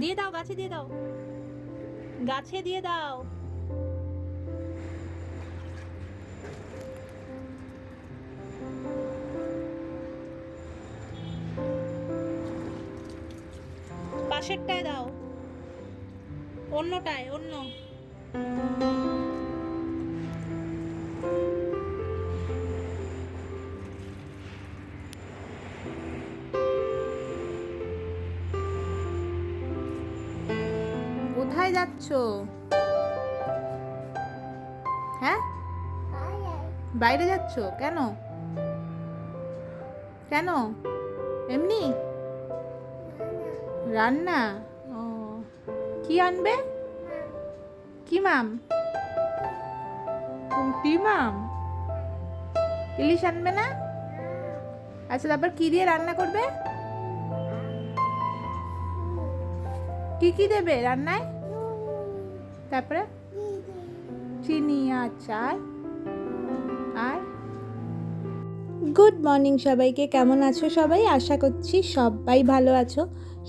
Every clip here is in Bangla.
দিয়ে দাও গাছে দিয়ে দাও। গাছে দিয়ে দাও। পাশেরটায় দাও। অন্যটায় অন্য। যাচ্ছ? হ্যাঁ? বাইরে। যাচ্ছ? কেন? কেন? এমনি? রান্না। ও কি আনবে? কি মাম? পুঁটি মাম? ইলিশ আনবে না? আচ্ছা তারপর কি দিয়ে রান্না করবে? কি কি দেবে রান্নায়? তারপরে? চিনি আর? আর? গুড মর্নিং সবাইকে, কেমন আছো সবাই? আশা করছি সবাই ভালো আছো।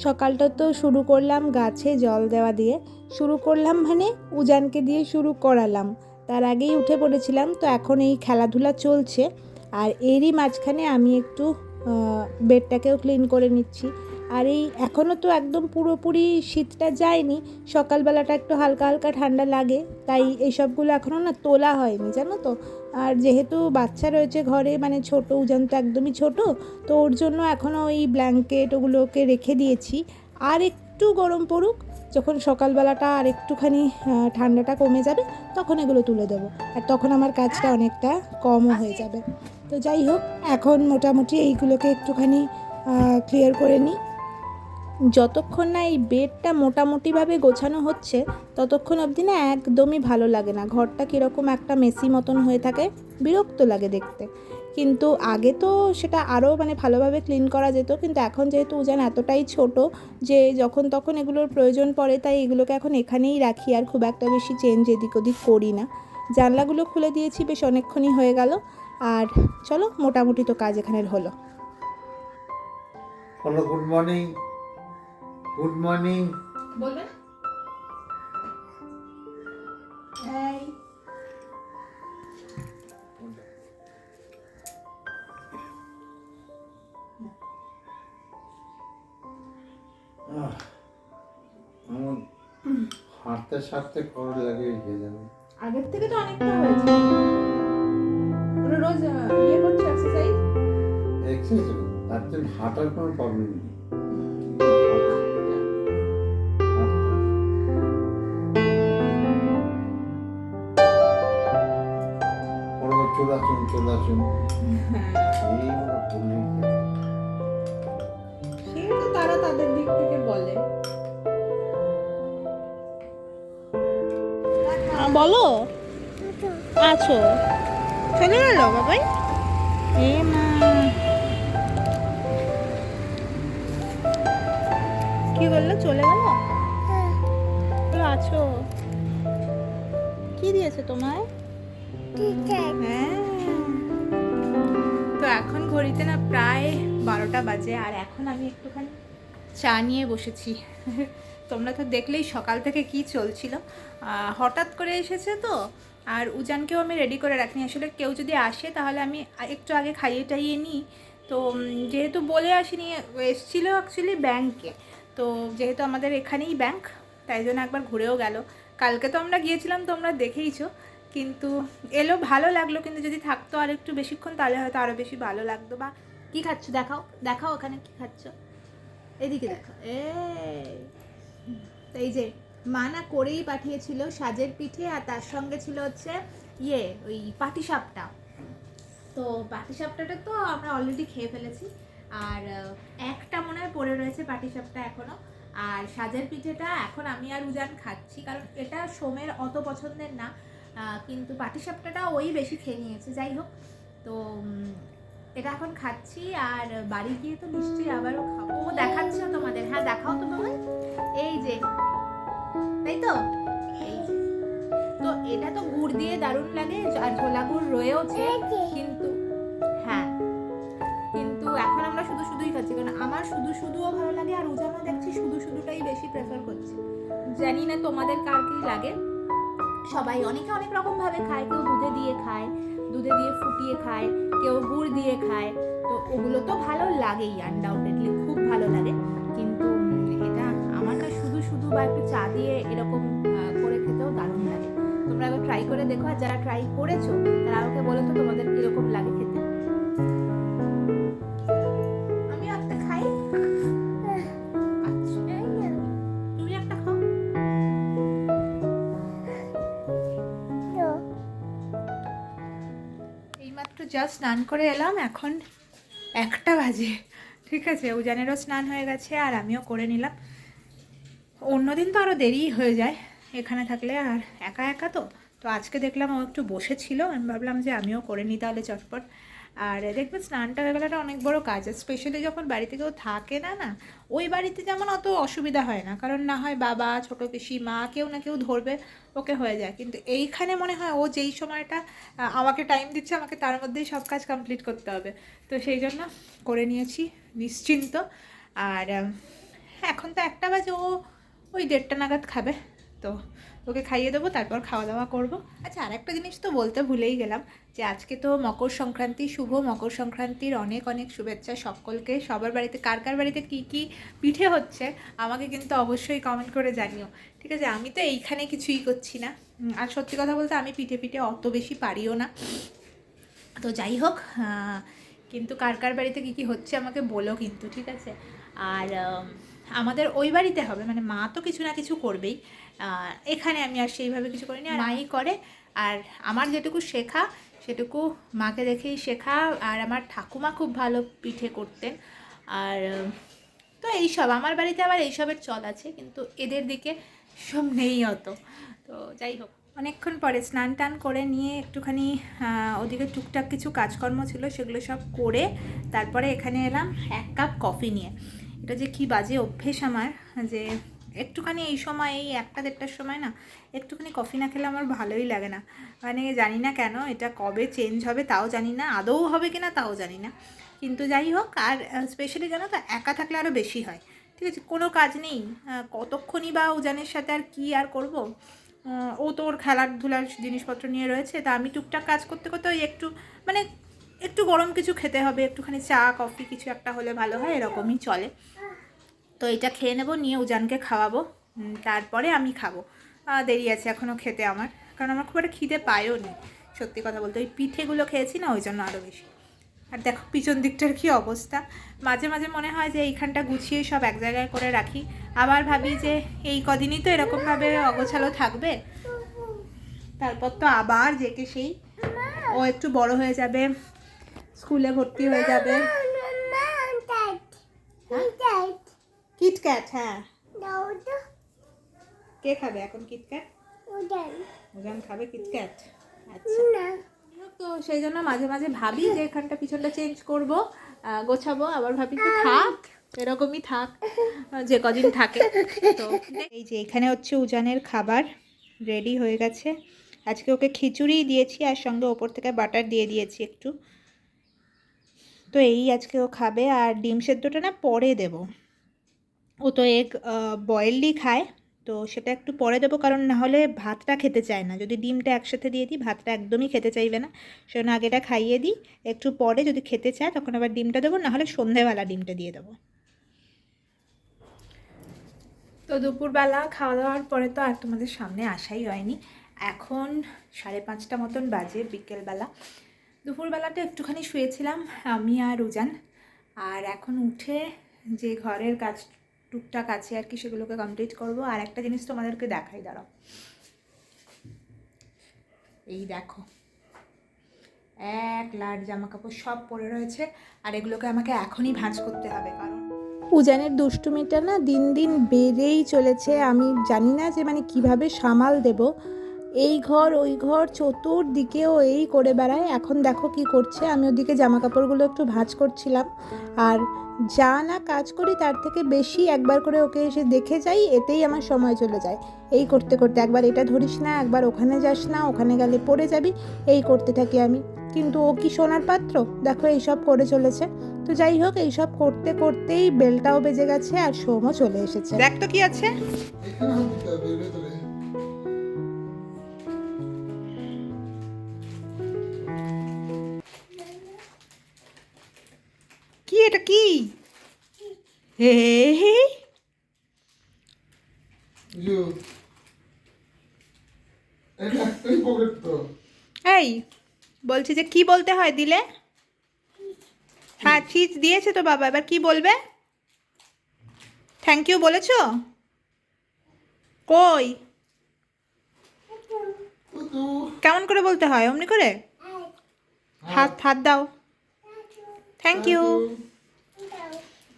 সকালটা তো শুরু করলাম গাছে জল দেওয়া দিয়ে। শুরু করলাম মানে উজানকে দিয়ে শুরু করালাম। তার আগেই উঠে পড়েছিলাম, তো এখন এই খেলাধুলা চলছে। আর এরই মাঝখানে আমি একটু বেডটাকেও ক্লিন করে নিচ্ছি। আর এই এখনও তো একদম পুরোপুরি শীতটা যায়নি, সকালবেলাটা একটু হালকা হালকা ঠান্ডা লাগে, তাই এইসবগুলো এখনও না তোলা হয়নি, জানো তো? আর যেহেতু বাচ্চা রয়েছে ঘরে মানে ছোট, উজান তো একদমই ছোট, তো ওর জন্য এখনও ওই ব্ল্যাঙ্কেট ওগুলোকে রেখে দিয়েছি। আর একটু গরম পড়ুক, যখন সকালবেলাটা আর একটুখানি ঠান্ডাটা কমে যাবে, তখন এগুলো তুলে দেবো। আর তখন আমার কাজটা অনেকটা কমও হয়ে যাবে। তো যাই হোক, এখন মোটামুটি এইগুলোকে একটুখানি ক্লিয়ার করে নিই। যতক্ষণ না এই বেডটা মোটামুটিভাবে গোছানো হচ্ছে, ততক্ষণ অবধি না একদমই ভালো লাগে না। ঘরটা কীরকম একটা মেসি মতন হয়ে থাকে, বিরক্ত লাগে দেখতে। কিন্তু আগে তো সেটা আরও মানে ভালোভাবে ক্লিন করা যেত, কিন্তু এখন যেহেতু উজান এতটাই ছোট যে যখন তখন এগুলোর প্রয়োজন পড়ে, তাই এগুলোকে এখন এখানেই রাখি আর খুব একটা বেশি চেঞ্জ এদিক ওদিক করি না। জানলাগুলো খুলে দিয়েছি, বেশ অনেকক্ষণই হয়ে গেল। আর চলো, মোটামুটি তো কাজ এখানের হলো। Hello good morning good morning বলবেন? আমার হাঁটতে সারতে কর লাগে কে জানে। আগের থেকে তো অনেকটা হয়েছে। রোজ ইয়ে করছে এক্সারসাইজ এক্সারসাইজ তার জন্য হাঁটার কোনো প্রবলেম নেই। তো। সে তো তারা তাদের দিক থেকে বলে বলো। আছো। চলে গেল বাবাই? এ মা। কি বলল? চলে গেল? বলো আছো। কি দিয়েছে তোমায়? হ্যাঁ। তো এখন ঘড়িতে না প্রায় বারোটা বাজে, আর এখন আমি একটুখানি চা নিয়ে বসেছি। তোমরা তো দেখলেই সকাল থেকে কি চলছিল। হঠাৎ করে এসেছে তো, আর উজানকেও আমি রেডি করে রাখিনি। আসলে কেউ যদি আসে তাহলে আমি একটু আগে খাইয়ে টাইয়ে নিই। তো যেহেতু বলে আসিনি, এসেছিল অ্যাকচুয়ালি ব্যাংকে তো, যেহেতু আমাদের এখানেই ব্যাংক তাই জন্য একবার ঘুরেও গেল। কালকে তো আমরা গিয়েছিলাম, তোমরা দেখেইছো। কিন্তু এলো ভালো লাগল, কিন্তু যদি থাকতো আর একটু বেশিক্ষণ, তাহলে হয়তো আরও বেশি ভালো লাগতো। বা কি খাচ্ছ? দেখাও দেখাও ওখানে কি খাচ্ছ। এদিকে দেখো, এই। যে, মা না করেই পাঠিয়েছিল সাজের পিঠে, আর তার সঙ্গে ছিল হচ্ছে ইয়ে ওই পাটিসাপটা তো পাটিসাপটাটা তো আমরা অলরেডি খেয়ে ফেলেছি, আর একটা মনে হয় পড়ে রয়েছে পাটিসাপটা এখনও। আর সাজের পিঠেটা এখন আমি আর উজান খাচ্ছি, কারণ এটা সোমের অত পছন্দের না। কিন্তু পাটিসাপটাটা ওই বেশি খেয়ে নিয়েছে, যাই হোক। তো এটা এখন খাচ্ছি আর বাড়ি গিয়ে তো নিশ্চয়ই আবারও খাব। ও দেখাচ্ছে তোমাদের। হ্যাঁ দেখাও তো তোমার এই যে, তাই তো? তো এটা তো গুড় দিয়ে দারুণ লাগে আর ঝোলা গুড় রয়েওছে, কিন্তু হ্যাঁ কিন্তু এখন আমরা শুধু শুধুই খাচ্ছি। কারণ আমার শুধু শুধুও ভালো লাগে আর উজানও দেখছি শুধু শুধুটাই বেশি প্রেফার করছি। জানি না তোমাদের কার কি লাগে। সবাই অনেকে অনেক রকম ভাবে খায়। কেউ দুধে দিয়ে খায়, দুধে দিয়ে ফুটিয়ে খায়, কেউ গুড় দিয়ে খায়। তো ওগুলো তো ভালো লাগেই আনডাউটেডলি খুব ভালো লাগে। কিন্তু এটা আমার না শুধু শুধু বা একটু চা দিয়ে এরকম করে খেতেও দারুণ লাগে। তোমরা একবার ট্রাই করে দেখো আর যারা ট্রাই করেছ, তারা আমাকে বলো তো তোমাদের কীরকম লাগে খেতে। স্নান করে এলাম, এখন একটা বাজে। ঠিক আছে, উজানেরও স্নান হয়ে গেছে আর আমিও করে নিলাম। অন্যদিন তো আরও দেরি হয়ে যায়, এখানে থাকলে আর একা একা তো। তো আজকে দেখলাম ও একটু বসেছিল, আমি ভাবলাম যে আমিও করে নিই তাহলে চটপট। আর দেখবেন স্নানটা হয়ে গেলে অনেক বড় কাজ স্পেশালি যখন বাড়িতে কেউ থাকে না না, ওই বাড়িতে যেমন অত অসুবিধা হয় না। কারণ না হয় বাবা, ছোটো পিসি, মা কেউ না কেউ ধরবে, ওকে হয়ে যায়। কিন্তু এইখানে মনে হয় ও যেই সময়টা আমাকে টাইম দিচ্ছে, আমাকে তার মধ্যেই সব কাজ কমপ্লিট করতে হবে। তো সেই জন্য করে নিয়েছি নিশ্চিন্ত। আর এখন তো একটা বাজে ও ওই দেড়টা নাগাদ খাবে। তো ওকে খাইয়ে দেবো, তারপর খাওয়া দাওয়া করব। আচ্ছা আর একটা জিনিস তো বলতে ভুলেই গেলাম যে আজকে তো মকর সংক্রান্তি শুভ। মকর সংক্রান্তির অনেক অনেক শুভেচ্ছা সকলকে। সবার বাড়িতে, কার কার বাড়িতে কী কী পিঠে হচ্ছে আমাকে কিন্তু অবশ্যই কমেন্ট করে জানিও। ঠিক আছে, আমি তো এইখানে কিছুই করছি না। আর সত্যি কথা বলতে আমি পিঠে পিঠে অত বেশি পারিও না। তো যাই হোক কিন্তু কার কার বাড়িতে কী কী হচ্ছে আমাকে বলো কিন্তু, ঠিক আছে? আর আমাদের ওই বাড়িতে হবে মানে মা তো কিছু না কিছু করবেই। এখানে আমি আর সেইভাবে কিছু করিনি আর মাই করে। আর আমার যেটুকু শেখা সেটুকু মাকে দেখেই শেখা আর আমার ঠাকুমা খুব ভালো পিঠে করতেন। আর তো এইসব আমার বাড়িতে আবার এইসবের চল আছে কিন্তু এদের দিকে সব নেই অত। তো যাই হোক অনেকক্ষণ পরে স্নান টান করে নিয়ে একটুখানি ওদিকে টুকটাক কিছু কাজকর্ম ছিল সেগুলো সব করে তারপরে এখানে এলাম এক কাপ কফি নিয়ে। এটা যে কি বাজে অভ্যেস আমার, যে একটুখানি এই সময়, এই একটা দেড়টার সময় না, একটুখানি কফি না খেলে আমার ভালোই লাগে না। মানে জানি না কেন এটা কবে চেঞ্জ হবে তাও জানি না, আদৌ হবে কিনা তাও জানি না। কিন্তু যাই হোক, আর স্পেশালি জানো তো, একা থাকলে আরও বেশি হয়। ঠিক আছে, কোনো কাজ নেই কতক্ষণই বা উজানের সাথে আর কি আর করব? ও তো ওর খেলার ধুলার জিনিসপত্র নিয়ে রয়েছে, তা আমি টুকটাক কাজ করতে করতে ওই একটু মানে একটু গরম কিছু খেতে হবে, একটুখানি চা কফি কিছু একটা হলে ভালো হয়, এরকমই চলে। তো এটা খেয়ে নেব, নিয়ে উজানকে খাওয়াবো তারপরে আমি খাব। দেরি আছে এখনও খেতে আমার, কারণ আমার খুব একটা খিদে পায়ও নি। সত্যি কথা বলতে, ওই পিঠেগুলো খেয়েছি না, ওই জন্য আরও বেশি। আর দেখো পিছন দিকটার কি অবস্থা। মাঝে মাঝে মনে হয় যে এইখানটা গুছিয়ে সব এক জায়গায় করে রাখি। আবার ভাবি যে এই কদিনই তো এরকমভাবে অগোছালো থাকবে। তারপর তো আবার যেকে সেই। ও একটু বড় হয়ে যাবে, স্কুলে ভর্তি হয়ে যাবে। কিটক্যাট হ্যাঁ। কে খাবে এখন কিটক্যাট ওজন খাবে কিটক্যাট আচ্ছা। তো সেই জন্য মাঝে মাঝে ভাবি যে এখানটা পিছনটা চেঞ্জ করব গোছাবো আবার ভাবি যে থাক এরকমই থাক যে কদিন থাকে। তো এই যে এখানে হচ্ছে উজানের খাবার রেডি হয়ে গেছে। আজকে ওকে খিচুড়ি দিয়েছি আর সঙ্গে ওপর থেকে বাটার দিয়ে দিয়েছি একটু। তো এই আজকে ও খাবে আর ডিম সেদ্ধটা না পরে দেব। ও তো এগ বয়েলই খায়, তো সেটা একটু পরে দেবো, কারণ না হলে ভাতটা খেতে চায় না। যদি ডিমটা একসাথে দিয়ে দিই, ভাতটা একদমই খেতে চাইবে না। সেজন্য আগেটা খাইয়ে দিই, একটু পরে যদি খেতে চায়, তখন আবার ডিমটা দেবো নাহলে সন্ধেবেলা ডিমটা দিয়ে দেবো। তো দুপুরবেলা খাওয়া দাওয়ার পরে তো আর তোমাদের সামনে আসাই হয়নি। এখন সাড়ে পাঁচটা মতন বাজে বিকেলবেলা। দুপুরবেলাটা একটুখানি শুয়েছিলাম, আমি আর উজান। আর এখন উঠে যে ঘরের কাজ টুকটাক আছে আর কি, সেগুলোকে কমপ্লিট করব। আর একটা জিনিস তোমাদেরকে দেখাই, দাঁড়াও। এই দেখো, এক লাট জামা কাপড় সব পরে রয়েছে, আর এগুলোকে আমাকে এখনই ভাঁজ করতে হবে, কারণ উজানের দুষ্টুমিটা না দিন দিন বেড়েই চলেছে। আমি জানি না যে মানে কীভাবে সামাল দেব। এই ঘর ওই ঘর চতুর্দিকেও এই করে বেড়ায়। এখন দেখো কি করছে। আমি ওদিকে জামা কাপড়গুলো একটু ভাঁজ করছিলাম। আর যা না কাজ করি তার থেকে বেশি একবার করে ওকে এসে দেখে যাই এতেই আমার সময় চলে যায়। এই করতে করতে একবার এটা ধরিস না একবার ওখানে যাস না ওখানে গেলে পড়ে যাবি এই করতে থাকি আমি। কিন্তু ও কি সোনার পাত্র? দেখো এইসব করে চলেছে। তো যাই হোক এইসব করতে করতেই বেলটাও বেজে গেছে আর সোমও চলে এসেছে। দেখ তো কি আছে। কি? হে হে এই বলছি যে কি বলতে হয় দিলে? হ্যাঁ চিজ দিয়েছে তো বাবা এবার কি বলবে? থ্যাংক ইউ বলেছ? কই? কেমন করে বলতে হয় অমনি করে? হাত হাত দাও। থ্যাংক ইউ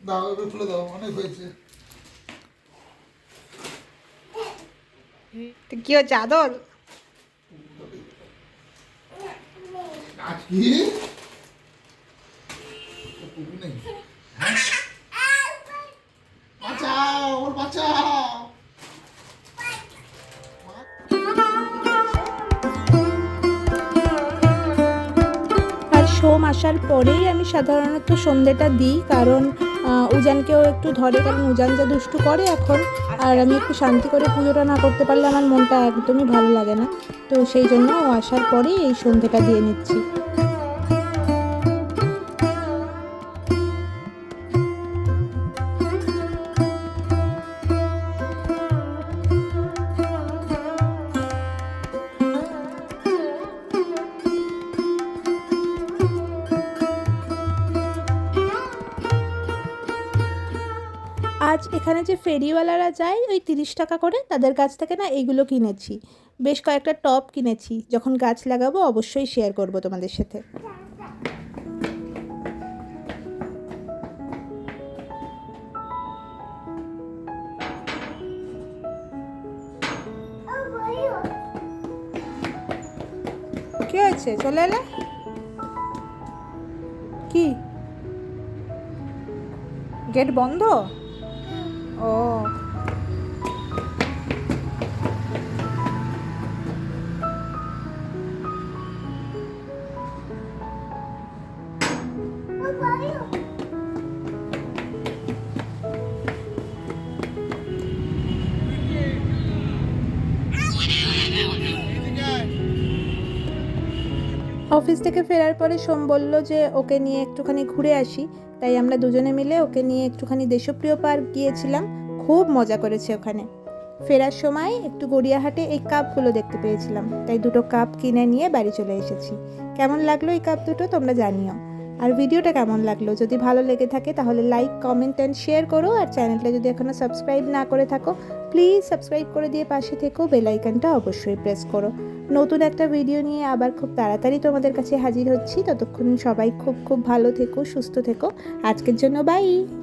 দাও এবার খুলে দাও অনেক হয়েছে। তো কি হচ্ছে আদর? কি? বাঁচাও ওর বাঁচাও। আর সোম আসার পরেই আমি সাধারণত সন্ধেটা দিই কারণ উজানকেও একটু ধরে, কারণ উজান যা দুষ্টু করে এখন, আর আমি একটু শান্তি করে পুজোটা না করতে পারলে আমার মনটা একদমই ভালো লাগে না। তো সেই জন্য আসার পরেই এই সন্ধেটা দিয়ে নিচ্ছি। আজ এখানে যে ফেরিওয়ালারা যায়, ওই তিরিশ টাকা করে তাদের কাছ থেকে না এইগুলো কিনেছি। বেশ কয়েকটা টপ কিনেছি। যখন গাছ লাগাবো, অবশ্যই শেয়ার করব তোমাদের সাথে। কি হয়েছে? চলে এলে? কি? গেট বন্ধ? ও অফিস থেকে ফেরার পরে সোম বলল যে ওকে নিয়ে একটুখানি ঘুরে আসি। তাই আমরা দুজনে মিলে ওকে নিয়ে একটুখানি দেশপ্রিয় পার্ক গিয়েছিলাম। খুব মজা করেছে ওখানে। ফেরার সময় একটু গড়িয়াহাটে এই কাপগুলো দেখতে পেয়েছিলাম। তাই দুটো কাপ কিনে নিয়ে বাড়ি চলে এসেছি। কেমন লাগল এই কাপ দুটো তোমরা জানিও। আর ভিডিওটা কেমন লাগল? যদি ভালো লেগে থাকে তাহলে লাইক কমেন্ট অ্যান্ড শেয়ার করো। আর চ্যানেলটা যদি এখনও সাবস্ক্রাইব না করে থাকো প্লিজ সাবস্ক্রাইব করে দিয়ে পাশে থেকেও বেলাইকানটা অবশ্যই প্রেস করো। নতুন একটা ভিডিও নিয়ে আবার খুব তাড়াতাড়ি তোমাদের কাছে হাজির হচ্ছি। ততক্ষণ সবাই খুব খুব ভালো থেকো, সুস্থ থেকো। আজকের জন্য বাই।